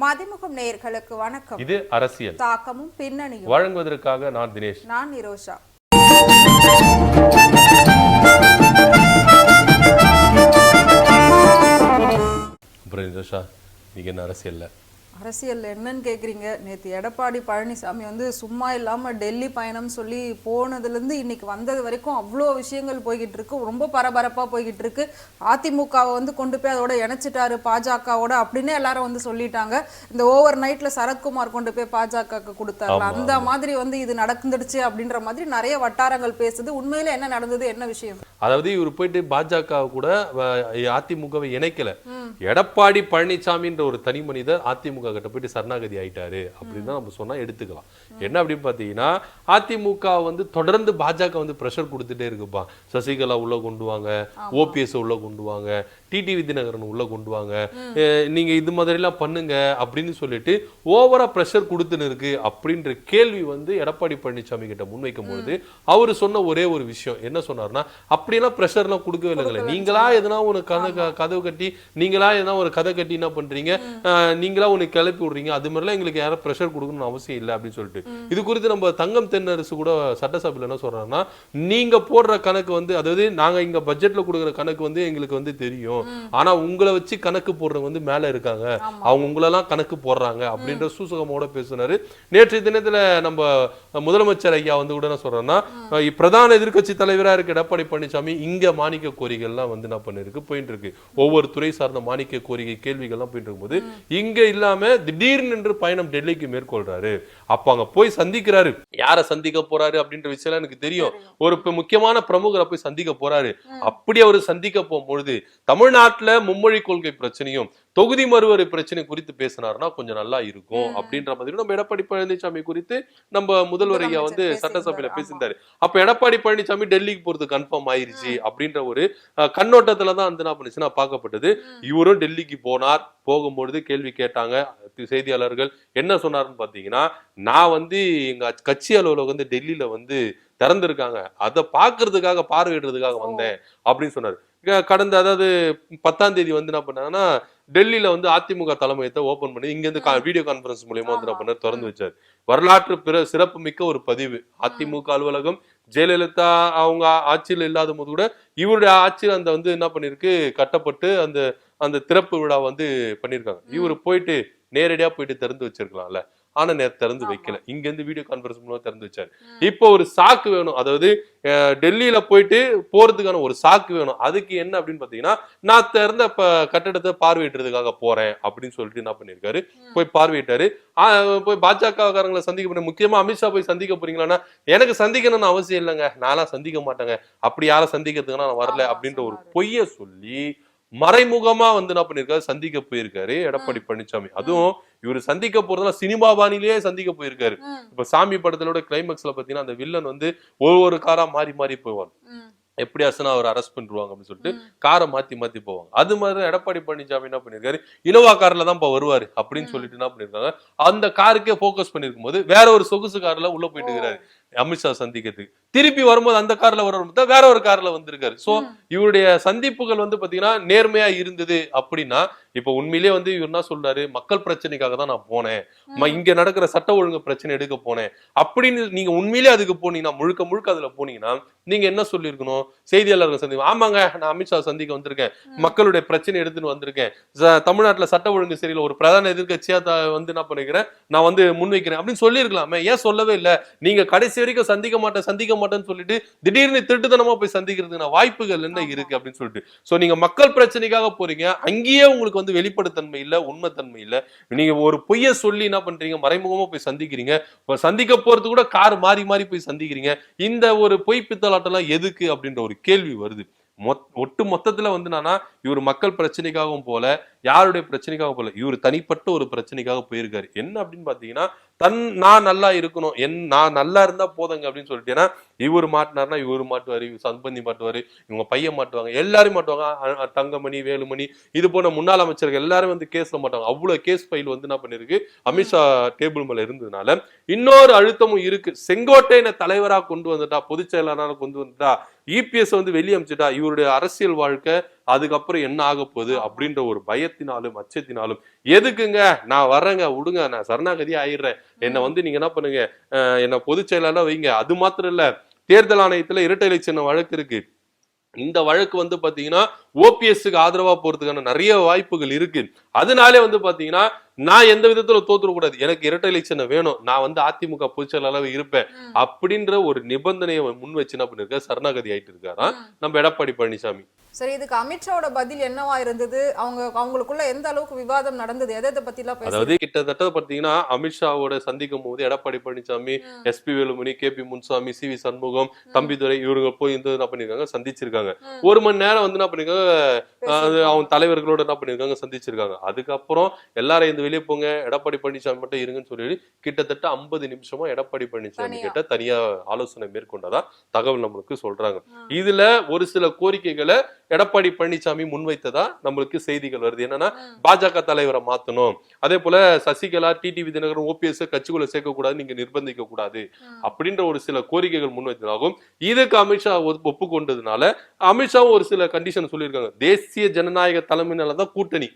மதிமுகம் நேயர்களுக்கு வணக்கம். இது அரசியல். தாக்கமும் பின்னணியும். வழங்குவதற்காக நான் தினேஷ். நான் நிரோஷா. அப்புறம் நிரோஷா நீங்க என்ன அரசியல்ல? அரசியல் என்னன்னு கேக்குறீங்க? நேத்து எடப்பாடி பழனிசாமி வந்து சும்மா இல்லாம டெல்லி பயணம் சொல்லி போனதுல இருந்து இன்னைக்கு வந்தது வரைக்கும் அவ்வளோ விஷயங்கள் போய்கிட்டு இருக்கு ரொம்ப பரபரப்பா போய்கிட்டு இருக்கு அதிமுகவை வந்து கொண்டு போய் அதோட இணைச்சிட்டாரு பாஜகவோட அப்படின்னு எல்லாரும் வந்து சொல்லிட்டாங்க. இந்த ஓவர் நைட்ல சரத்குமார் கொண்டு போய் பாஜகக்கு கொடுத்தாரு. அந்த மாதிரி வந்து இது நடந்துடுச்சு அப்படின்ற மாதிரி நிறைய வட்டாரங்கள் பேசுது. உண்மையில என்ன நடந்தது? என்ன விஷயம்? அதாவது இவர் போயிட்டு பாஜக கூட அதிமுகவை இணைக்கல. எடப்பாடி பழனிசாமின்ற ஒரு தனி மனிதர் அதிமுக கிட்ட போயிட்டு சரணாகதி ஆயிட்டாரு அப்படின்னு தான் நம்ம சொன்னா எடுத்துக்கலாம். என்ன அப்படின்னு பாத்தீங்கன்னா அதிமுக வந்து தொடர்ந்து பாஜக வந்து பிரஷர் கொடுத்துட்டே இருக்குப்பா. சசிகலா உள்ள கொண்டு வாங்க ஓபிஎஸ் உள்ள கொண்டு வாங்க டிடி விதிநகரன் உள்ள கொண்டு வாங்க. நீங்க இது மாதிரி எல்லாம் பண்ணுங்க அப்படின்னு சொல்லிட்டு ஓவரா பிரஷர் கொடுத்துன்னு இருக்கு அப்படின்ற கேள்வி வந்து எடப்பாடி பழனிசாமி கிட்ட முன்வைக்கும் பொழுது அவரு சொன்ன ஒரே ஒரு விஷயம். என்ன சொன்னார்னா அப்படியெல்லாம் ப்ரெஷர்லாம் கொடுக்கவே இல்லைங்களே நீங்களா எதனா ஒரு கதை கதவு கட்டி நீங்களா எதனா ஒரு கதை கட்டி என்ன பண்றீங்க? நீங்களா ஒண்ணு கிளப்பி விடுறீங்க. அது மாதிரிலாம் எங்களுக்கு யாரும் ப்ரெஷர் கொடுக்கணும்னு அவசியம் இல்லை அப்படின்னு சொல்லிட்டு. இது குறித்து நம்ம தங்கம் தென்னரசு கூட சட்டசபையில் என்ன சொல்றாங்கன்னா நீங்க போடுற கணக்கு வந்து அதாவது நாங்க இங்க பட்ஜெட்ல கொடுக்குற கணக்கு வந்து எங்களுக்கு வந்து தெரியும். ஆனா உங்களை வச்சு கணக்கு போடுறவங்க வந்து மேல இருக்காங்க. அவங்க உங்களெல்லாம் கணக்கு போடுறாங்க அப்படின்ற சூசகமோட பேசினாரு. நேற்றைய தினத்துல நம்ம முதலமைச்சர் ஐயா வந்து கூட அஹ் பிரதான எதிர்க்கட்சி தலைவரா இருக்க எடப்பாடி பழனிசாமி இங்க மாணிக்க கோரிக்கைகள்லாம் வந்து என்ன பண்ணிருக்கு? போயிட்டு இருக்கு. ஒவ்வொரு துறை சார்ந்த மாணிக்க கோரிக்கை கேள்விகள்லாம் போயிட்டு இருக்கும்போது இங்க இல்லாம திடீர்னு என்று பயணம் டெல்லிக்கு மேற்கொள்றாரு. அப்ப அங்க போய் சந்திக்கிறாரு. யாரை சந்திக்க போறாரு அப்படின்ற விஷயம் எனக்கு தெரியும். ஒரு முக்கியமான பிரமுகரை போய் சந்திக்க போறாரு. அப்படி அவர் சந்திக்க போகும்பொழுது தமிழ்நாட்டுல மும்மொழி கொள்கை பிரச்சனையும் தொகுதி மறுவரை பிரச்சனை குறித்து பேசினாருன்னா கொஞ்சம் நல்லா இருக்கும் அப்படின்ற மாதிரி. நம்ம எடப்பாடி பழனிசாமி குறித்து நம்ம முதல்வர் ஐயா வந்து சட்டசபையில பேசியிருந்தாரு, அப்ப எடப்பாடி பழனிசாமி டெல்லிக்கு போறது கன்ஃபார்ம் ஆயிருச்சு அப்படின்ற ஒரு கண்ணோட்டத்துல தான் வந்து என்ன பண்ணுச்சுன்னா பார்க்கப்பட்டது. இவரும் டெல்லிக்கு போனார். போகும்பொழுது கேள்வி கேட்டாங்க. செய்தியாளர்கள் என்ன சொன்னாருன்னு பாத்தீங்கன்னா நான் வந்து எங்க கட்சி அலுவலகம் வந்து டெல்லியில வந்து திறந்திருக்காங்க. அதை பாக்குறதுக்காக பார்வையிடுறதுக்காக வந்தேன் அப்படின்னு சொன்னாரு. கடந்த அதாவது பத்தாம் தேதி வந்து என்ன பண்ணாங்கன்னா டெல்லியில வந்து அதிமுக தலைமையத்தை ஓபன் பண்ணி இங்க இருந்து வீடியோ கான்பரன்ஸ் மூலியமா வந்து என்ன பண்ணாரு திறந்து வச்சாரு. வரலாற்று பிற சிறப்பு மிக்க ஒரு பதிவு. அதிமுக அலுவலகம் ஜெயலலிதா அவங்க ஆட்சியில் இல்லாத போது கூட இவருடைய ஆட்சியில் அந்த வந்து என்ன பண்ணிருக்கு கட்டப்பட்டு அந்த அந்த திறப்பு விழா வந்து பண்ணிருக்காங்க. இவரு போயிட்டு நேரடியா போயிட்டு திறந்து வச்சிருக்கலாம்ல. ஆனா நேத்து திறந்து வைக்கல. இங்க இருந்து வீடியோ கான்பரன்ஸ் மூலமா திறந்து வச்சாரு. இப்போ ஒரு சாக்கு வேணும். அதாவது டெல்லியில போயிட்டு போறதுக்கான ஒரு சாக்கு வேணும். அதுக்கு என்ன அப்படின்னு பாத்தீங்கன்னா நான் திறந்த இப்ப கட்டடத்தை பார்வையிடுறதுக்காக போறேன் அப்படின்னு சொல்லிட்டு என்ன பண்ணிருக்காரு போய் பார்வையிட்டாரு. போய் பாஜக காரங்களை சந்திக்க போறேன் முக்கியமா அமித்ஷா போய் சந்திக்க போறீங்களான்னா எனக்கு சந்திக்கணும்னு அவசியம் இல்லைங்க. நான்லாம் சந்திக்க மாட்டேங்க. அப்படி யாரை சந்திக்கிறதுக்கு நான் வரல அப்படின்ற ஒரு. பொய்ய சொல்லி மறைமுகமா வந்து என்ன பண்ணிருக்காரு சந்திக்க போயிருக்காரு. எடப்பாடி பழனிசாமி. அதுவும் இவரு சந்திக்க போறதுலாம் சினிமா பாணிலேயே சந்திக்க போயிருக்காரு. இப்ப சாமி படத்திலோட கிளைமேக்ஸ்ல பாத்தீங்கன்னா அந்த வில்லன் வந்து ஒரு காரா மாறி மாறி போவார் ம், எப்படி அசனா அவர் அரெஸ்ட் பண்ணிருவாங்க அப்படின்னு சொல்லிட்டு. காரை மாத்தி மாத்தி போவாங்க. அது மாதிரி எடப்பாடி பழனிசாமி என்ன பண்ணிருக்காரு இனோவா கார்ல தான் இப்ப வருவாரு அப்படின்னு சொல்லிட்டு என்ன பண்ணிருக்காங்க அந்த காருக்கே போக்கஸ் பண்ணிருக்கும் போது வேற ஒரு சொகுசு கார்ல உள்ள போயிட்டு இருக்கிறாரு. அமித்ஷா சந்திக்கிறதுக்கு. திருப்பி வரும்போது அந்த கார்ல வரும்போது வேற ஒரு கார்ல வந்திருக்காரு. சோ இவருடைய சந்திப்புகள் வந்து பாத்தீங்கன்னா நேர்மையா இருந்தது அப்படின்னா இப்ப உண்மையிலேயே வந்து இவர் என்ன சொல்றாரு? மக்கள் பிரச்சனைக்காக தான் நான் போனேன். இங்க நடக்கிற சட்ட ஒழுங்கு பிரச்சனை எடுக்க போனேன். அப்படின்னு நீங்க உண்மையிலேயே அதுக்கு போனீங்கன்னா முழுக்க முழுக்க அதுல போனீங்கன்னா நீங்க என்ன சொல்லியிருக்கணும்? செய்தியாளர்கள் சந்திப்பு. ஆமாங்க நான் அமித்ஷா சந்திக்க வந்திருக்கேன். மக்களுடைய பிரச்சனை எடுத்துன்னு வந்திருக்கேன். தமிழ்நாட்டுல சட்ட ஒழுங்கு சரியில்லை. ஒரு பிரதான எதிர்க்கட்சியா த- வந்து என்ன பண்ணிக்கிறேன்? நான் வந்து முன்வைக்கிறேன். அப்படின்னு சொல்லியிருக்கலாமே. ஏன் சொல்லவே இல்லை? நீங்க கடைசி வரைக்கும் சந்திக்க மாட்டேன் சந்திக்க மாட்டேன்னு சொல்லிட்டு திடீர்னு திருட்டுத்தனமா போய் சந்திக்கிறதுக்கான வாய்ப்புகள் என்ன இருக்கு அப்படின்னு சொல்லிட்டு. சோ நீங்க மக்கள் பிரச்சனைக்காக போறீங்க. அங்கேயே உங்களுக்கு வந்து வெளிப்படைத்தன்மை இல்ல உண்மைத்தன்மை இல்ல. நீங்க ஒரு பொய்ய சொல்லி என்ன பண்றீங்க? மறைமுகமா போய் சந்திக்கிறீங்க. சந்திக்க போறது கூட கார் மாறி மாறி போய் சந்திக்கிறீங்க. இந்த ஒரு பொய் பித்தலாட்டம்லாம் எதுக்கு அப்படின்ற ஒரு கேள்வி வருது. மொத் ஒட்டு மொத்தத்துல வந்து நானா இவர் மக்கள் பிரச்சனைக்காகவும் போல யாருடைய பிரச்சனைக்காக போல இவர் தனிப்பட்ட ஒரு பிரச்சனைக்காக போயிருக்காரு. என்ன அப்படின்னு பாத்தீங்கன்னா தன் நான் நல்லா இருக்கணும் என் நான் நல்லா இருந்தா போதுங்க அப்படின்னு சொல்லிட்டேன்னா இவர் மாட்டினார்னா இவர் மாட்டுவாரு இவர் சம்பந்தி மாட்டுவாரு இவங்க பையன் மாட்டுவாங்க எல்லாரும் மாட்டுவாங்க. தங்கமணி வேலுமணி இது போன முன்னாள் அமைச்சர்கள் எல்லாரும் வந்து கேஸ்ல மாட்டாங்க. அவ்வளவு கேஸ் ஃபைல் வந்து என்ன பண்ணிருக்கு? அமித்ஷா டேபிள் மேல இருந்ததுனால இன்னொரு அழுத்தமும் இருக்கு. செங்கோட்டையனை தலைவரா கொண்டு வந்துட்டா பொதுச் செயலாளராக கொண்டு வந்துட்டா இபிஎஸ் வந்து வெளியே அமைச்சிட்டா இவருடைய அரசியல் வாழ்க்கை அதுக்கப்புறம் என்ன ஆக போகுது அப்படின்ற ஒரு பயத்தினாலும் அச்சத்தினாலும் எதுக்குங்க? நான் வர்றேங்க விடுங்க நான் சரணாகதி ஆயிடுறேன். என்னை வந்து நீங்க என்ன பண்ணுங்க? என்ன பொதுச் செயலாளர் வைங்க. அது மாத்திரம் இல்ல தேர்தல் ஆணையத்துல இரட்டை சின்ன வழக்கு இருக்கு. இந்த வழக்கு வந்து பாத்தீங்கன்னா ஓபிஎஸ்க்கு ஆதரவா போறதுக்கான நிறைய வாய்ப்புகள் இருக்கு. அதனாலே வந்து பாத்தீங்கன்னா நான் எந்த விதத்துல தோத்துடக்கூடாது. எனக்கு இரட்டை இலட்சணம் வேணும். நான் வந்து அதிமுக பொதுச்செயலாளர் இருப்பேன். அப்படின்ற ஒரு நிபந்தனையை முன் வச்சு என்ன பண்ணிருக்க சரணாகதி ஆயிட்டு இருக்காராம் நம்ம எடப்பாடி பழனிசாமி. சரி இதுக்கு அமித்ஷாவோட பதில் என்னவா இருந்தது? அவங்க அவங்களுக்குள்ள எந்த அளவுக்கு விவாதம் நடந்தது? எதை எதை பத்தி எல்லாம் அதாவது கிட்டத்தட்ட பாத்தீங்கன்னா அமித்ஷாவோட சந்திக்கும் போது Edappadi Palaniswami SP Velumani K P Munusamy C V Shanmugam Thambidurai இவங்க போய் வந்து என்ன பண்ணிருக்காங்க? சந்திச்சிருக்காங்க. ஒரு மணி நேரம் வந்து என்ன பண்ணிருக்காங்க? அவன் தலைவர்களோட என்ன பண்ணிருக்காங்க? சந்திச்சிருக்காங்க. அதுக்கப்புறம் எல்லாரும் இந்த வெளியே போங்க எடப்பாடி பழனிசாமி மட்டும் இருங்கன்னு சொல்லி கிட்டத்தட்ட ஐம்பது நிமிஷமா எடப்பாடி பழனிசாமி. கிட்ட தனியா ஆலோசனை மேற்கொண்டதா தகவல் நம்மளுக்கு சொல்றாங்க. இதுல ஒரு சில கோரிக்கைகளை எடப்பாடி பழனிசாமி முன்வைத்ததா நம்மளுக்கு செய்திகள் வருது. என்னன்னா பாஜக தலைவரை மாத்தணும். அதே போல சசிகலா டிடிவி தினகரன் ஓபிஎஸ் கட்சிக்குள்ள சேர்க்க கூடாது நீங்க நிர்பந்திக்க கூடாது. அப்படின்ற ஒரு சில கோரிக்கைகள் முன்வைத்ததாகும் இதுக்கு அமித்ஷா ஒப்~ ஒப்புக்கொண்டதுனால அமித்ஷாவும் ஒரு சில கண்டிஷன் சொல்லியிருக்காங்க. தேசிய ஜனநாயக தலைமையினால தான் கூட்டணி.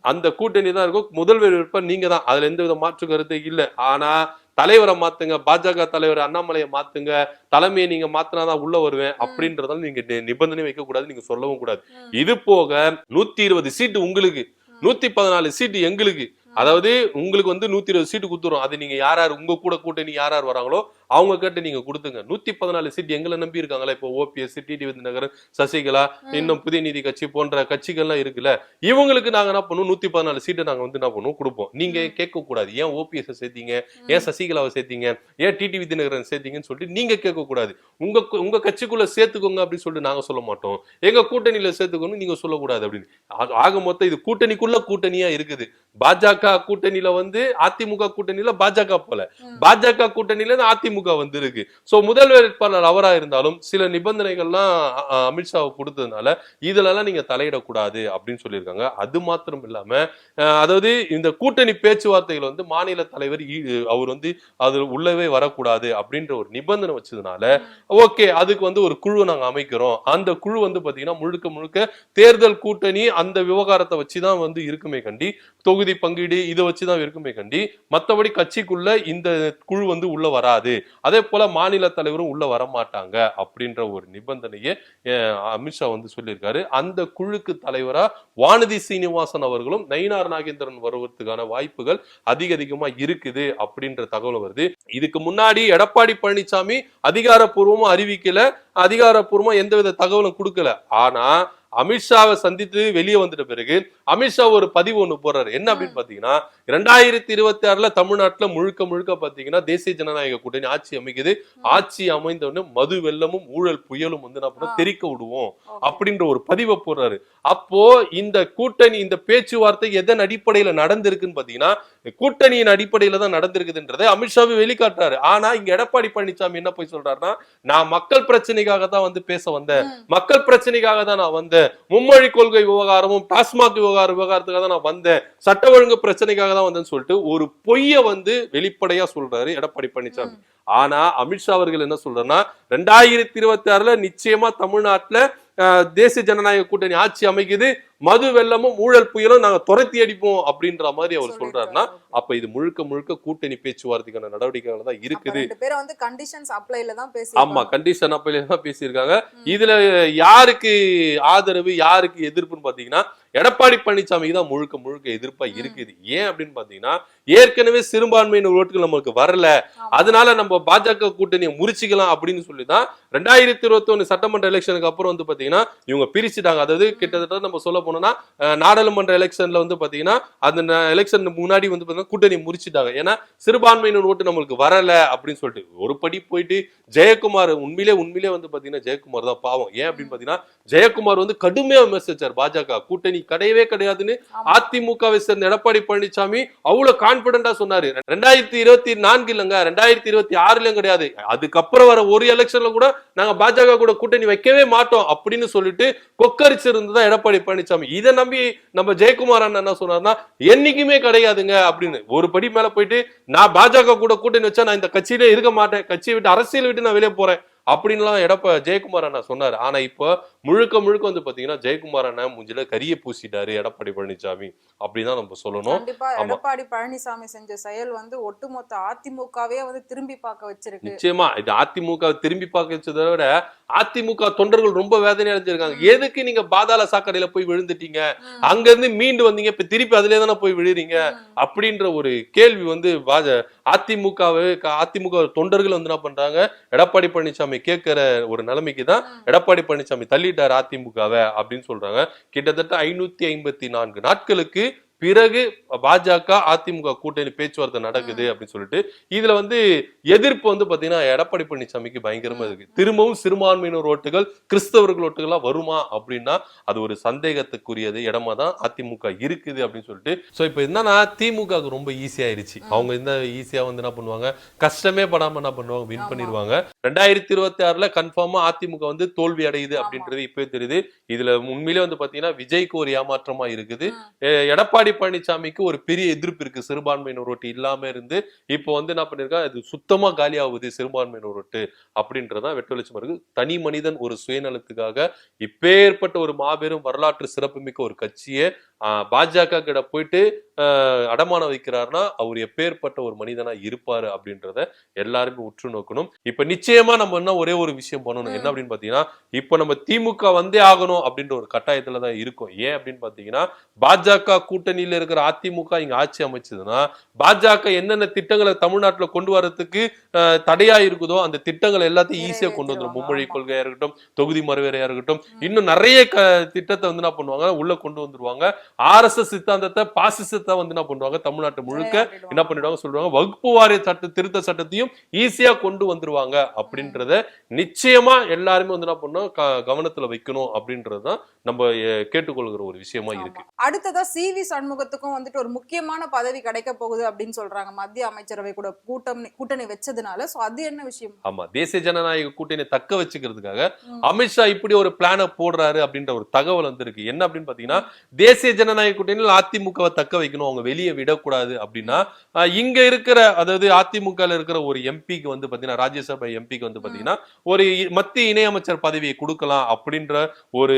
அந்த கூட்டணி தான் இருக்கும். முதல்வர் வேட்பாளர் நீங்க தான். அதுல எந்த வித மாற்று கருத்து இல்ல. ஆனா தலைவரை மாத்துங்க பாஜக தலைவர் அண்ணாமலையை மாத்துங்க தலைமையை நீங்க மாத்தினாதான் உள்ள வருவேன் அப்படின்றதால நீங்க நிபந்தனை வைக்க கூடாது நீங்க சொல்லவும் கூடாது. இது போக நூத்தி இருபது சீட்டு உங்களுக்கு நூத்தி பதினாலு சீட்டு எங்களுக்கு. அதாவது உங்களுக்கு வந்து நூத்தி இருபது சீட்டு குத்துரும் அது நீங்க யார் யார் உங்க கூட கூட்டணி யார் யார் வராங்களோ அவங்க கிட்ட நீங்க கொடுத்துங்க. நூத்தி பதினாலு சீட் எங்களை நம்பி இருக்காங்களா? இப்போ ஓபிஎஸ் டிடி விருதுநகர் சசிகலா இன்னும் புதிய நீதி கட்சி போன்ற கட்சிகள்லாம் இருக்குல்ல இவங்களுக்கு நாங்க என்ன பண்ணுவோம்? நூத்தி பதினாலு சீட்டு நாங்க வந்து என்ன பண்ணுவோம்? கொடுப்போம். நீங்க கேட்க கூடாது ஏன் ஓபிஎஸ் சேர்த்தீங்க? ஏன் சசிகலாவை சேர்த்தீங்க? ஏன் டிடி விதிநகரன் சேர்த்தீங்கன்னு சொல்லிட்டு நீங்க கேட்க கூடாது உங்க உங்க கட்சிக்குள்ள சேர்த்துக்கோங்க அப்படின்னு சொல்லிட்டு நாங்க சொல்ல மாட்டோம். எங்க கூட்டணியில சேர்த்துக்கோங்க நீங்க சொல்லக்கூடாது அப்படின்னு. ஆக- மொத்தம் இது கூட்டணிக்குள்ள கூட்டணியா இருக்குது. பாஜக கூட்டணியில வந்து அதிமுக கூட்டணியில பாஜக போல. பாஜக கூட்டணியில தான் அதிமுக வந்து இருக்கு சோ முதல் வேட்பாளர் அவரா இருந்தாலும் சில நிபந்தனைகள்லாம் அமித்ஷாவை கொடுத்ததுனால இதுல எல்லாம் நீங்க தலையிடக்கூடாது அப்படின்னு சொல்லியிருக்காங்க. அது மாத்திரம் இல்லாம அதாவது இந்த கூட்டணி பேச்சுவார்த்தைகள் வந்து மாநில தலைவர் அவர் வந்து அது உள்ளவே வரக்கூடாது அப்படின்ற ஒரு நிபந்தனை வச்சதுனால ஓகே அதுக்கு வந்து ஒரு குழு நாங்க அமைக்கிறோம். அந்த குழு வந்து பாத்தீங்கன்னா முழுக்க முழுக்க தேர்தல் கூட்டணி அந்த விவகாரத்தை வச்சுதான் வந்து இருக்குமே கண்டி தொகுதி பங்கீடு இதை வச்சுதான் இருக்குமே கண்டி மத்தபடி கட்சிக்குள்ள இந்த குழு வந்து உள்ள வராது. அதே போல மாநில தலைவரும் உள்ள வரமாட்டாங்க அப்படின்ற ஒரு நிபந்தனையை அமித்ஷா வந்து சொல்லியிருக்காரு. அந்த குழுக்கு தலைவரா வானதி சீனிவாசன் அவர்களும் நயினார் நாகேந்திரன் வருவதற்கான வாய்ப்புகள் அதிக அதிகமா இருக்குது அப்படின்ற தகவல் வருது. இதுக்கு முன்னாடி எடப்பாடி பழனிசாமி அதிகாரப்பூர்வமா அறிவிக்கல அதிகாரப்பூர்வமா எந்தவித தகவலும் கொடுக்கல. ஆனா அமித்ஷாவை சந்தித்து வெளியே வந்துட்ட பிறகு அமித்ஷா ஒரு பதிவு ஒண்ணு போடுறாரு. என்ன அப்படின்னு பாத்தீங்கன்னா ரெண்டாயிரத்தி இருபத்தி ஆறுல தமிழ்நாட்டுல முழுக்க முழுக்க பாத்தீங்கன்னா தேசிய ஜனநாயக கூட்டணி ஆட்சி அமைக்குது. ஆட்சி அமைந்த உடனே மது வெள்ளமும் ஊழல் புயலும் வந்து பண்ண தெரிக்க விடுவோம் அப்படின்ற ஒரு பதிவை போடுறாரு. அப்போ இந்த கூட்டணி இந்த பேச்சுவார்த்தை எதன் அடிப்படையில நடந்திருக்குன்னு பாத்தீங்கன்னா கூட்டணியின் அடிப்படையில தான் நடந்திருக்குதுன்றதை அமித்ஷாவே வெளிக்காட்டுறாரு. ஆனா இங்க எடப்பாடி பழனிசாமி என்ன போய் சொல்றாருன்னா நான் மக்கள் பிரச்சனைக்காக தான் வந்து பேச வந்தேன். மக்கள் பிரச்சனைக்காக தான் நான் வந்தேன். மும்மொழி கொள்கை விவகாரமும் டாஸ்மாக் விவகார விவகாரத்துக்காக தான் நான் வந்தேன். சட்ட ஒழுங்கு பிரச்சனைக்காக தான் வந்தேன்னு சொல்லிட்டு ஒரு பொய்ய வந்து வெளிப்படையா சொல்றாரு எடப்பாடி பழனிசாமி ஆனா அமித்ஷா அவர்கள் என்ன சொல்றாருன்னா ரெண்டாயிரத்தி இருபத்தி ஆறுல நிச்சயமா தமிழ்நாட்டுல தேசிய ஜனநாயக கூட்டணி ஆட்சி அமைக்குது. மது வெள்ளமும் ஊழல் புயலும் நாங்க துரத்தி அடிப்போம் அப்படின்ற மாதிரி அவர் சொல்றாருன்னா அப்ப இது முழுக்க முழுக்க கூட்டணி பேச்சுவார்த்தைக்கான நடவடிக்கைகள் தான் இருக்குது. அப்ளைல ஆமா கண்டிஷன் அப்ப தான் பேசியிருக்காங்க. இதுல யாருக்கு ஆதரவு யாருக்கு எதிர்ப்புன்னு பாத்தீங்கன்னா எடப்பாடி பழனிசாமிக்கு தான் முழுக்க முழுக்க எதிர்ப்பா இருக்குது. ஏன் அப்படின்னு பாத்தீங்கன்னா ஏற்கனவே சிறுபான்மையினர் ஓட்டுகள் நம்மளுக்கு வரல. அதனால நம்ம பாஜக கூட்டணியை முறிச்சுக்கலாம் அப்படின்னு சொல்லி தான் ரெண்டாயிரத்தி இருபத்தி ஒண்ணு சட்டமன்ற எலெக்ஷனுக்கு அப்புறம் வந்து பாத்தீங்கன்னா இவங்க பிரிச்சுட்டாங்க. அதாவது கிட்டத்தட்ட நம்ம சொல்ல போனோம்னா நாடாளுமன்ற எலெக்ஷன்ல வந்து பாத்தீங்கன்னா அந்த எலெக்ஷன் முன்னாடி வந்து பாத்தீங்கன்னா கூட்டணி முறிச்சுட்டாங்க. ஏன்னா சிறுபான்மையினர் ஓட்டு நம்மளுக்கு வரல அப்படின்னு சொல்லிட்டு ஒரு படி போயிட்டு ஜெயக்குமார் உண்மையிலே உண்மையிலே வந்து பாத்தீங்கன்னா ஜெயக்குமார் தான் பாவம். ஏன் அப்படின்னு பாத்தீங்கன்னா ஜெயக்குமார் வந்து கடுமையா விமர்சிச்சார் பாஜக. கூட்டணி கிடையவே கிடையாதுன்னு அதிமுகவை சேர்ந்த எடப்பாடி பழனிசாமி அவ்வளவு கான்பிடண்டா சொன்னாரு. ரெண்டாயிரத்தி இருபத்தி நான்கு இல்லைங்க ரெண்டாயிரத்தி இருபத்தி ஆறுலயும் கிடையாது. அதுக்கப்புறம் வர ஒரு எலெக்ஷன்ல கூட நாங்க பாஜக கூட கூட்டணி வைக்கவே மாட்டோம் அப்படின்னு சொல்லிட்டு கொக்கரிச்சு இருந்ததா எடப்பாடி பழனிசாமி இதை நம்பி நம்ம ஜெயக்குமார் அண்ணன் என்ன சொன்னார்னா என்னைக்குமே கிடையாதுங்க அப்படின்னு. ஒரு படி மேல போயிட்டு நான் பாஜக கூட கூட்டணி வச்சா நான் இந்த கட்சியிலே இருக்க மாட்டேன். கட்சியை விட்டு அரசியல் விட்டு நான் வெளியே போறேன். அப்படின்லாம் எடப்ப ஜெயக்குமார் அண்ணா சொன்னாரு. ஆனா இப்போ முழுக்க முழுக்க வந்து பாத்தீங்கன்னா ஜெயக்குமார் அண்ணன் மூஞ்சில கரிய பூசிட்டாரு எடப்பாடி பழனிசாமி அப்படிதான் நம்ம சொல்லணும் கண்டிப்பா. எடப்பாடி பழனிசாமி செஞ்ச செயல் வந்து ஒட்டுமொத்த அதிமுகவே வந்து திரும்பி பார்க்க வச்சிருக்கு நிச்சயமா இது அதிமுக திரும்பி பார்க்க வச்சதை விட அதிமுக தொண்டர்கள் ரொம்ப வேதனை அடைஞ்சிருக்காங்க எதுக்கு நீங்க பாதாள சாக்கடையில போய் விழுந்துட்டீங்க. அங்க இருந்து மீண்டு வந்தீங்க இப்ப திருப்பி அதுலயே தானே போய் விழுறீங்க. அப்படின்ற ஒரு கேள்வி வந்து அதிமுகவை அதிமுக தொண்டர்கள் வந்து என்ன பண்றாங்க எடப்பாடி பழனிசாமி கேட்கிற ஒரு நிலைமைக்கு தான். எடப்பாடி பழனிசாமி தள்ளிட்டார் அதிமுகவை அப்படின்னு சொல்றாங்க. கிட்டத்தட்ட ஐநூத்தி ஐம்பத்தி நான்கு நாட்களுக்கு பிறகு பாஜக அதிமுக கூட்டணி பேச்சுவார்த்தை நடக்குது அப்படின்னு சொல்லிட்டு இதுல வந்து எதிர்ப்பு வந்து பாத்தீங்கன்னா எடப்பாடி பழனிசாமிக்கு பயங்கரமா இருக்கு. திரும்பவும் சிறுபான்மையினர் ஓட்டுகள் கிறிஸ்தவர்கள் ஓட்டுகளா வருமா அப்படின்னா அது ஒரு சந்தேகத்துக்குரியது இடமா தான் அதிமுக இருக்குது அப்படின்னு சொல்லிட்டு. சோ இப்போ என்னன்னா திமுக ரொம்ப ஈஸியாயிருச்சு அவங்க இந்த ஈஸியா வந்து என்ன பண்ணுவாங்க? கஷ்டமே படாம என்ன பண்ணுவாங்க? வின். பண்ணிடுவாங்க. ரெண்டாயிரத்தி இருபத்தி ஆறுல கன்ஃபார்மா அதிமுக வந்து தோல்வி அடையுது. அப்படின்றது இப்பவே தெரியுது. இதுல உண்மையிலே வந்து பாத்தீங்கன்னா விஜய்க்கு ஒரு ஏமாற்றமா இருக்குது. ம். எடப்பாடி பழனிசாமிக்கு ஒரு பெரிய எதிர்ப்பு இருக்கு. சிறுபான்மையினர் ஓட்டு இல்லாம இருந்து இப்போ வந்து என்ன பண்ணிருக்கா இது சுத்தமா காலியாகுது சிறுபான்மையினர் ஓட்டு அப்படின்றதான் வெட்ட இருக்கு. தனி மனிதன் ஒரு சுயநலத்துக்காக இப்பேற்பட்ட ஒரு மாபெரும் வரலாற்று சிறப்புமிக்க ஒரு கட்சியை பாஜக கிட்ட போயிட்டு அடமானம் வைக்கிறாருன்னா அவர் எப்பேற்பட்ட ஒரு மனிதனா இருப்பாரு அப்படின்றத எல்லாருமே உற்று நோக்கணும். இப்ப நிச்சயமா நம்ம என்ன ஒரே ஒரு விஷயம் பண்ணணும். என்ன அப்படின்னு பாத்தீங்கன்னா இப்ப நம்ம திமுக வந்தே ஆகணும் அப்படின்ற ஒரு கட்டாயத்துல தான் இருக்கும். ஏன் அப்படின்னு பாத்தீங்கன்னா பாஜக கூட்டணியில இருக்கிற அதிமுக இங்க ஆட்சி அமைச்சதுன்னா பாஜக என்னென்ன திட்டங்களை தமிழ்நாட்டுல கொண்டு வரதுக்கு தடையா இருக்குதோ அந்த திட்டங்களை எல்லாத்தையும் ஈஸியா கொண்டு வந்துடும் மும்மொழி. கொள்கையா இருக்கட்டும் தொகுதி மறுவேறையா இருக்கட்டும் இன்னும் நிறைய திட்டத்தை வந்து என்ன பண்ணுவாங்க உள்ள கொண்டு வந்துருவாங்க. ஆர்எஸ்எஸ் சித்தாந்தத்தை பாசிசத்தை வந்து என்ன பண்ணுவாங்க? தமிழ்நாட்டு முழுக்க என்ன பண்ணிடுவாங்க சொல்றாங்க வகுப்பு வாரிய சட்ட திருத்த சட்டத்தையும் ஈஸியா கொண்டு வந்துருவாங்க அப்படின்றத நிச்சயமா எல்லாருமே வந்து என்ன பண்ணணும்? க- கவனத்துல வைக்கணும் அப்படின்றதுதான் நம்ம கேட்டுக்கொள்கிற ஒரு விஷயமா இருக்கு. அடுத்ததா சி வி சண்முகத்துக்கும் வந்துட்டு ஒரு முக்கியமான பதவி கிடைக்க போகுது அப்படின்னு சொல்றாங்க. மத்திய அமைச்சரவை கூட கூட்டம் கூட்டணி வச்சதுனால. சோ அது என்ன விஷயம்? ஆமா. தேசிய ஜனநாயக கூட்டணி தக்க வச்சுக்கிறதுக்காக. அமித்ஷா இப்படி ஒரு பிளான போடுறாரு அப்படின்ற ஒரு தகவல் வந்திருக்கு. என்ன அப்படின்னு பாத்தீங்கன்னா தேசிய ஜனநாயக கூட்டணியில் அதிமுகவை தக்க வைக்கணும் அவங்க வெளியே விடக்கூடாது அப்படின்னா இங்க இருக்கிற அதாவது அதிமுக இருக்கிற ஒரு எம்பிக்கு வந்து பாத்தீங்கன்னா ராஜ்யசபா எம்பிக்கு வந்து பாத்தீங்கன்னா ஒரு மத்திய இணையமைச்சர் பதவியை கொடுக்கலாம் அப்படின்ற ஒரு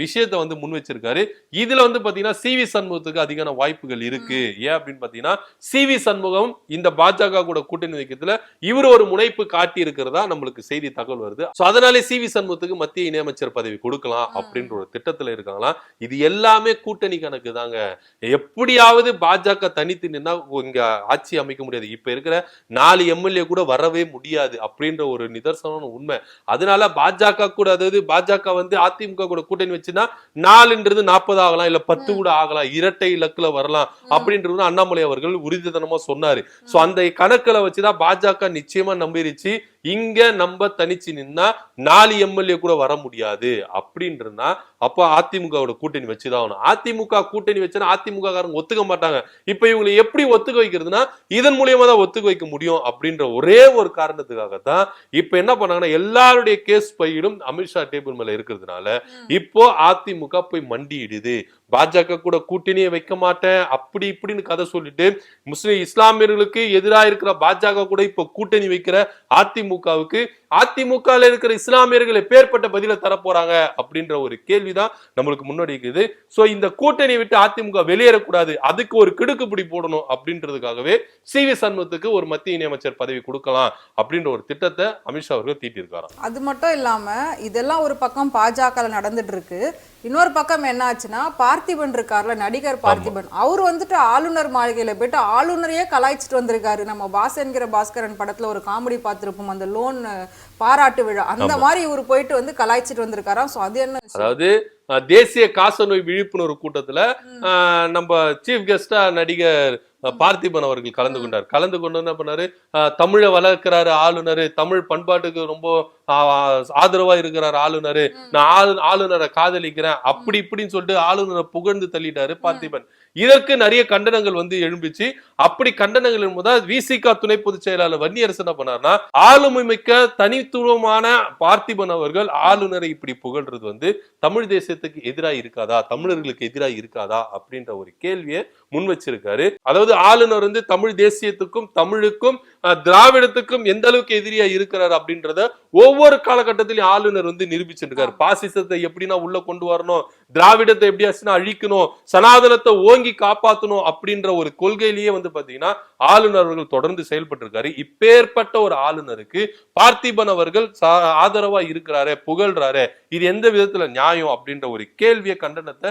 விஷயத்தை வந்து முன் வச்சிருக்காரு. இதுல வந்து பாத்தீங்கன்னா சி வி சண்முகத்துக்கு அதிகான வாய்ப்புகள் இருக்கு. ஏன் அப்படின்னு பாத்தீங்கன்னா சி வி சண்முகம் இந்த பாஜக கூட கூட்டணி வைக்கிறதுல இவர் ஒரு முனைப்பு காட்டி இருக்கிறதா நம்மளுக்கு செய்தி தகவல் வருது. சோ அதனாலே சி வி சண்முகத்துக்கு மத்திய இணையமைச்சர் பதவி கொடுக்கலாம். அப்படின்ற ஒரு திட்டத்துல இருக்காங்களாம். இது எல்லாமே கூட்டணி கணக்கு தாங்க எப்படியாவது பாஜக தனித்து நின்னா இங்க ஆட்சி அமைக்க முடியாது. இப்ப இருக்கிற நாலு எம்எல்ஏ கூட வரவே முடியாது அப்படின்ற ஒரு நிதர்சனமான உண்மை. அதனால பாஜக கூட அதாவது பாஜக வந்து அதிமுக கூட கூட்டணி வச்சுன்னா நாலுன்றது நாற்பது ஆகலாம் இல்ல பத்து கூட ஆகலாம் இரட்டை இலக்குல வரலாம் அப்படின்றது அண்ணாமலை அவர்கள் உறுதித்தனமா சொன்னாரு. சோ அந்த கணக்குல வச்சுதான் பாஜக நிச்சயமா நம்பிருச்சு. இங்க நம்ம தனிச்சு நின்னா நாலு எம்எல்ஏ கூட வர முடியாது. அப்படின்றதுனா அப்ப அதிமுகவோட கூட்டணி வச்சுதான் ஆகணும். அதிமுக கூட்டணி வச்சுன்னா அதிமுக காரங்க ஒத்துக்க மாட்டாங்க. இப்ப இவங்களை எப்படி ஒத்துக்க வைக்கிறதுனா இதன் மூலியமா தான் ஒத்துக்க வைக்க முடியும் அப்படின்ற ஒரே ஒரு காரணத்துக்காக தான் இப்ப என்ன பண்ணாங்கன்னா எல்லாருடைய கேஸ் பையிலும் அமித்ஷா டேபிள் மேல இருக்கிறதுனால இப்போ அதிமுக போய் மண்டியிடுது. பாஜக கூட கூட்டணியை வைக்க மாட்டேன் அப்படி இப்படின்னு கதை சொல்லிட்டு முஸ்லிம் இஸ்லாமியர்களுக்கு எதிராக இருக்கிற பாஜக கூட இப்போ கூட்டணி வைக்கிற அதிமுகவுக்கு அதிமுக இருக்கிற இஸ்லாமியர்கள் எப்பேற்பட்ட பதில தர போறாங்க அப்படின்ற ஒரு கேள்விதான் நம்மளுக்கு முன்னாடி இருக்குது. சோ இந்த கூட்டணி விட்டு அதிமுக வெளியேறக்கூடாது. அதுக்கு ஒரு கிடுக்குப்பிடி போடணும் அப்படின்றதுக்காகவே சி வி சண்முகத்துக்கு ஒரு மத்திய இணையமைச்சர் பதவி கொடுக்கலாம் அப்படின்ற ஒரு திட்டத்தை அமித்ஷா அவர்கள் தீட்டியிருக்காராம். அது மட்டும் இல்லாம இதெல்லாம் ஒரு பக்கம் பாஜக நடந்துட்டு இருக்கு இன்னொரு பக்கம் என்ன ஆச்சுன்னா பார்த்திபன் இருக்கார்ல நடிகர் பார்த்திபன். அவர் வந்துட்டு ஆளுநர் மாளிகையில போயிட்டு ஆளுநரையே கலாய்ச்சிட்டு வந்திருக்காரு. நம்ம பாஸ் என்கிற பாஸ்கரன் படத்துல ஒரு காமெடி பார்த்திருப்போம். அந்த லோன் பாராட்டு விழா. அந்த மாதிரி இவர் போயிட்டு வந்து கலாய்ச்சிட்டு வந்திருக்காராம். சோ அது என்ன? அதாவது தேசிய காசநோய் விழிப்புணர்வு கூட்டத்துல நம்ம சீஃப் கெஸ்டா நடிகர் பார்த்திபன் அவர்கள் கலந்து கொண்டார். கலந்து கொண்டு என்ன பண்ணாரு? தமிழை வளர்க்கிறாரு ஆளுநர். தமிழ் பண்பாட்டுக்கு ரொம்ப ஆதரவா இருக்கிறாரு ஆளுநர். நான் ஆளு ஆளுநரை காதலிக்கிறேன். அப்படி இப்படின்னு சொல்லிட்டு ஆளுநரை புகழ்ந்து தள்ளிட்டாரு பார்த்திபன். இதற்கு நிறைய கண்டனங்கள் வந்து எழும்பிச்சு. அப்படி கண்டனங்கள் என்பதா விசிகா துணை பொதுச் செயலாளர் வன்னியரசு என்ன பண்ணாருன்னா ஆளுமை மிக்க தனித்துவமான பார்த்திபன் அவர்கள் ஆளுநரை இப்படி புகழ்றது வந்து தமிழ் தேசத்துக்கு எதிராக இருக்காதா? தமிழர்களுக்கு எதிராக இருக்காதா? அப்படின்ற ஒரு கேள்வியை முன் வச்சிருக்காரு. அதாவது ஆளுநர் வந்து தமிழ் தேசியத்துக்கும் தமிழுக்கும் திராவிடத்துக்கும் எந்த அளவுக்கு எதிரியா இருக்கிறார் அப்படின்றத ஒவ்வொரு காலகட்டத்திலும் ஆளுநர் வந்து நிரூபிச்சிருக்காரு. பாசிசத்தை எப்படின்னா உள்ள கொண்டு வரணும் திராவிடத்தை எப்படியாச்சுன்னா அழிக்கணும் சனாதனத்தை ஓங்கி காப்பாத்தணும் அப்படின்ற ஒரு கொள்கையிலேயே வந்து பாத்தீங்கன்னா ஆளுநர் அவர்கள் தொடர்ந்து செயல்பட்டு இருக்காரு இப்பேற்பட்ட ஒரு ஆளுநருக்கு பார்த்திபன் அவர்கள் ஆதரவா இருக்கிறாரே புகழ்றாரே இது எந்த விதத்துல நியாயம் அப்படின்ற ஒரு கேள்வியை கண்டனத்தை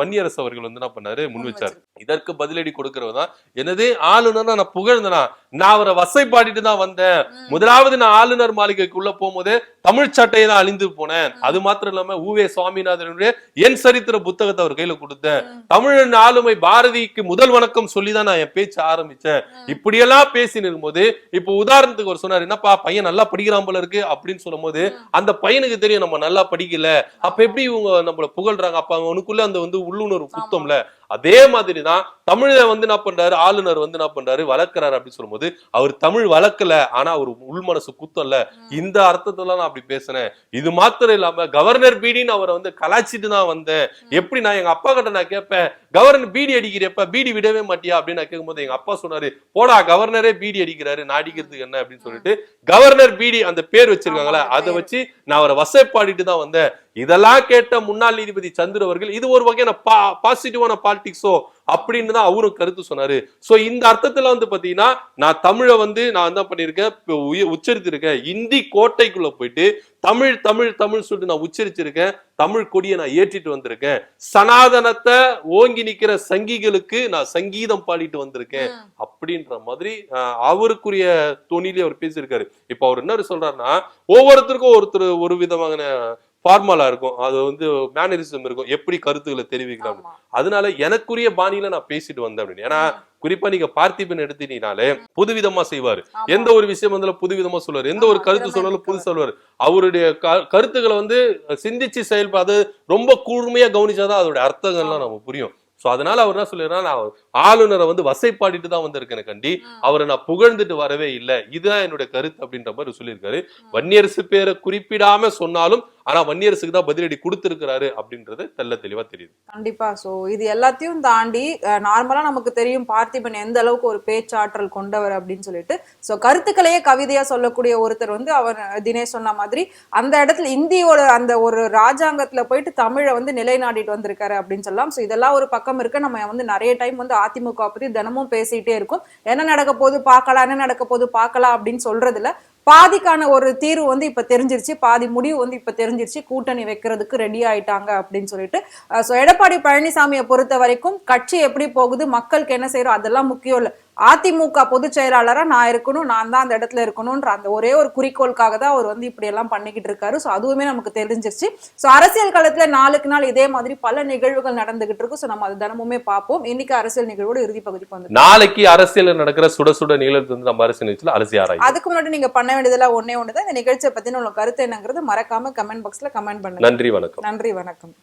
வன்னியரசு அவர்கள் வந்து என்ன பண்ணாரு? முன் வச்சார் இதற்கு பதிலடி கொடுக்கறவர் தான் என்னது? ஆளுநர்? நான் புகழ்ந்தனா? நான் அவரை வசைப்பாடிட்டு தான் வந்தேன். முதலாவது நான் ஆளுநர் மாளிகைக்குள்ள போகும்போதே தமிழ் சட்டையை தான் அழிந்து போனேன். அது மாத்திரம் இல்லாம ஊவே சுவாமிநாதனுடைய என் சரித்திர புத்தகத்தை அவர் கையில கொடுத்தேன். தமிழன் ஆளுமை பாரதிக்கு முதல் வணக்கம் சொல்லி தான் நான் என் பேச்ச ஆரம்பிச்சேன். இப்படியெல்லாம் பேசி நிற்கும்போது இப்போ உதாரணத்துக்கு ஒரு சொன்னாரு என்னப்பா பையன் நல்லா படிக்கிறான் போல இருக்கு. அப்படின்னு சொல்லும்போது அந்த பையனுக்கு தெரியும் நம்ம நல்லா படிக்கல. அப்ப எப்படி இவங்க நம்மள புகழ்றாங்க? அப்ப அவனுக்குள்ள அந்த வந்து உள்ளுணர்வு குத்தம்ல. அதே மாதிரி தான் தமிழை வந்து என்ன பண்றாரு? ஆளுநர் வந்து என்ன பண்றாரு? வளர்க்கிறாரு அப்படின்னு சொல்லும்போது அவர் தமிழ் வளர்க்கல ஆனா அவர் உள்மனசு குத்தம்ல இந்த அர்த்தத்துல நான் அப்படி பேசுனேன். இது மாத்திரம் இல்லாம கவர்னர் பீடின்னு அவரை வந்து கலாச்சிட்டு தான் வந்தேன். எப்படி நான் எங்க அப்பா கிட்ட நான் கேட்பேன் கவர்னர் பீடி அடிக்கிறப்ப பீடி விடவே மாட்டியா? அப்படின்னு நான் கேட்கும்போது எங்க அப்பா சொன்னாரு போடா கவர்னரே பீடி அடிக்கிறாரு நான் அடிக்கிறதுக்கு என்ன? அப்படின்னு சொல்லிட்டு கவர்னர் பீடி அந்த பேர் வச்சிருக்காங்களா அதை வச்சு நான் அவரை வசைப்பாடிட்டு தான் வந்தேன். இதெல்லாம் கேட்ட முன்னாள் நீதிபதி சந்திர அவர்கள் இது ஒரு வகையான பாசிட்டிவான பாலிடிக்ஸோ அப்படின்னு தான் அவரும் கருத்து சொன்னாரு. சோ இந்த அர்த்தத்துல வந்து பாத்தீங்கன்னா நான் தமிழை வந்து நான் என்ன உய- உச்சரித்திருக்கேன். இந்தி கோட்டைக்குள்ள போயிட்டு தமிழ் தமிழ் தமிழ் சொல்லிட்டு நான் உச்சரிச்சிருக்கேன். தமிழ் கொடியை நான் ஏற்றிட்டு வந்திருக்கேன். சனாதனத்தை ஓங்கி நிக்கிற சங்கிகளுக்கு நான் சங்கீதம் பாடிட்டு வந்திருக்கேன். அப்படின்ற மாதிரி அவருக்குரிய தொனிலே அவர் பேசியிருக்காரு. இப்ப அவர் என்ன சொல்றாருன்னா ஒவ்வொருத்தருக்கும் ஒருத்தர் ஒரு விதமான ஃபார்முலா இருக்கும். அது வந்து மேனரிசம் இருக்கும். எப்படி கருத்துக்களை தெரிவிக்கலாம். அதனால எனக்குரிய பாணியில நான் பேசிட்டு வந்தேன் அப்படின்னு. ஏன்னா குறிப்பா நீங்க பார்த்திபன் எடுத்துட்டீங்கனாலே புதுவிதமா செய்வாரு. எந்த ஒரு விஷயம் வந்தாலும் புதுவிதமா சொல்லுவாரு. எந்த ஒரு கருத்து சொன்னாலும் புது. சொல்லுவாரு. அவருடைய க- கருத்துக்களை வந்து சிந்திச்சு செயல்பாடு ரொம்ப கூர்மையா கவனிச்சாதான் அதோட அர்த்தங்கள்லாம் நம்ம புரியும். சோ அதனால அவர் என்ன சொல்லிடுறாரு நான் ஆளுநரை வந்து வசைப்பாடிட்டு தான் வந்திருக்கேன் கண்டி அவரை நான் புகழ்ந்துட்டு வரவே இல்லை. இதுதான் என்னுடைய கருத்து அப்படின்ற மாதிரி சொல்லியிருக்காரு. வன்னியரசு பேரை குறிப்பிடாம சொன்னாலும் ஆனா வன்னியரசுக்கு தான் பதிலடி கொடுத்திருக்கிறாரு அப்படின்றது தெல்ல தெளிவா தெரியுது. கண்டிப்பா. சோ இது எல்லாத்தையும் தாண்டி நார்மலா நமக்கு தெரியும் பார்த்திபன் எந்த அளவுக்கு ஒரு பேச்சாற்றல் கொண்டவர் அப்படின்னு சொல்லிட்டு. சோ கருத்துக்களையே கவிதையா சொல்லக்கூடிய ஒருத்தர் வந்து அவர் தினேஷ் சொன்ன மாதிரி அந்த இடத்துல இந்தியோட அந்த ஒரு ராஜாங்கத்துல போயிட்டு தமிழை வந்து நிலைநாட்டிட்டு வந்திருக்காரு அப்படின்னு சொல்லலாம். சோ இதெல்லாம் ஒரு பக்கம் இருக்கு. நம்ம வந்து நிறைய டைம் வந்து அதிமுக பத்தி தினமும் பேசிட்டே இருக்கும். என்ன நடக்க போது பார்க்கலாம் என்ன நடக்க போது பார்க்கலாம் அப்படின்னு சொல்றதுல பாதிக்கான ஒரு தீர்வு வந்து இப்ப தெரிஞ்சிருச்சு. பாதி முடிவு வந்து இப்ப தெரிஞ்சிருச்சு. கூட்டணி வைக்கிறதுக்கு ரெடி ஆயிட்டாங்க அப்படின்னு சொல்லிட்டு ஸோ எடப்பாடி பழனிசாமியை பொறுத்த வரைக்கும் கட்சி எப்படி போகுது மக்களுக்கு என்ன செய்யறோம் அதெல்லாம் முக்கியம் இல்லை. அதிமுக பொதுச் செயலாளரா நான் இருக்கணும் நான் தான் அந்த இடத்துல இருக்கணும்ன்ற அந்த ஒரே ஒரு குறிக்கோளுக்காக தான் அவர் வந்து இப்படி எல்லாம் பண்ணிக்கிட்டு இருக்காரு. ஸோ அதுவுமே நமக்கு தெரிஞ்சிருச்சு. ஸோ அரசியல் களத்துல நாளுக்கு நாள் இதே மாதிரி பல நிகழ்வுகள் நடந்துகிட்டு இருக்கு. ஸோ நம்ம அது தினமுமே பார்ப்போம். இன்னைக்கு அரசியல் நிகழ்வோட இறுதி பகுதிக்கு வந்து நாளைக்கு அரசியல் நடக்கிற சுட சுட நிகழ்வு வந்து நம்ம அரசியல் நிகழ்ச்சியில் அரசியல் அதுக்கு முன்னாடி நீங்க பண்ண வேண்டியதெல்லாம் ஒண்ணே ஒன்று தான் இந்த நிகழ்ச்சியை பத்தின உங்க கருத்து என்னங்கிறது மறக்காம கமெண்ட் பாக்ஸ்ல கமெண்ட் பண்ணுங்க. நன்றி வணக்கம். நன்றி வணக்கம்.